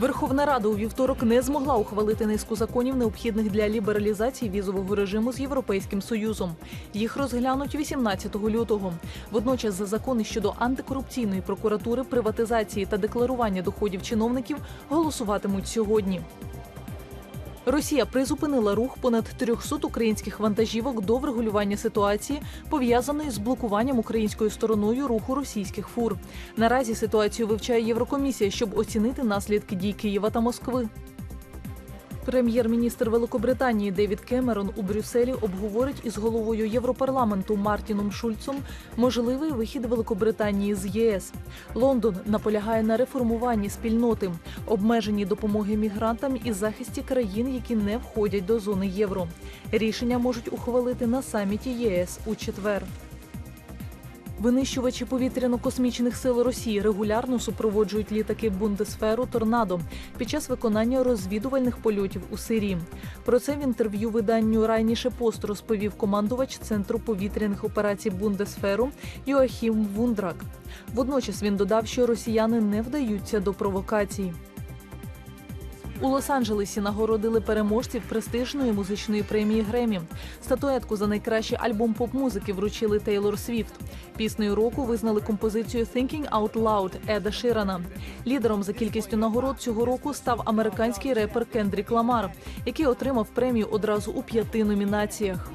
Верховна Рада у вівторок не змогла ухвалити низку законів, необхідних для лібералізації візового режиму з Європейським Союзом. Їх розглянуть 18 лютого. Водночас за закони щодо антикорупційної прокуратури, приватизації та декларування доходів чиновників голосуватимуть сьогодні. Росія призупинила рух понад 300 українських вантажівок до врегулювання ситуації, пов'язаної з блокуванням українською стороною руху російських фур. Наразі ситуацію вивчає Єврокомісія, щоб оцінити наслідки дій Києва та Москви. Прем'єр-міністр Великобританії Девід Кемерон у Брюсселі обговорить із головою Європарламенту Мартіном Шульцом можливий вихід Великобританії з ЄС. Лондон наполягає на реформуванні спільноти, обмеженні допомоги мігрантам і захисті країн, які не входять до зони євро. Рішення можуть ухвалити на саміті ЄС у четвер. Винищувачі повітряно-космічних сил Росії регулярно супроводжують літаки Бундесферу Торнадо під час виконання розвідувальних польотів у Сирії. Про це в інтерв'ю виданню Райніше Пост розповів командувач центру повітряних операцій Бундесферу Йоахім Вундрак. Водночас він додав, що росіяни не вдаються до провокацій. У Лос-Анджелесі нагородили переможців престижної музичної премії Гремі. Статуетку за найкращий альбом поп-музики вручили Тейлор Свіфт. Піснею року визнали композицію «Thinking Out Loud» Еда Ширана. Лідером за кількістю нагород цього року став американський репер Кендрік Ламар, який отримав премію одразу у п'яти номінаціях.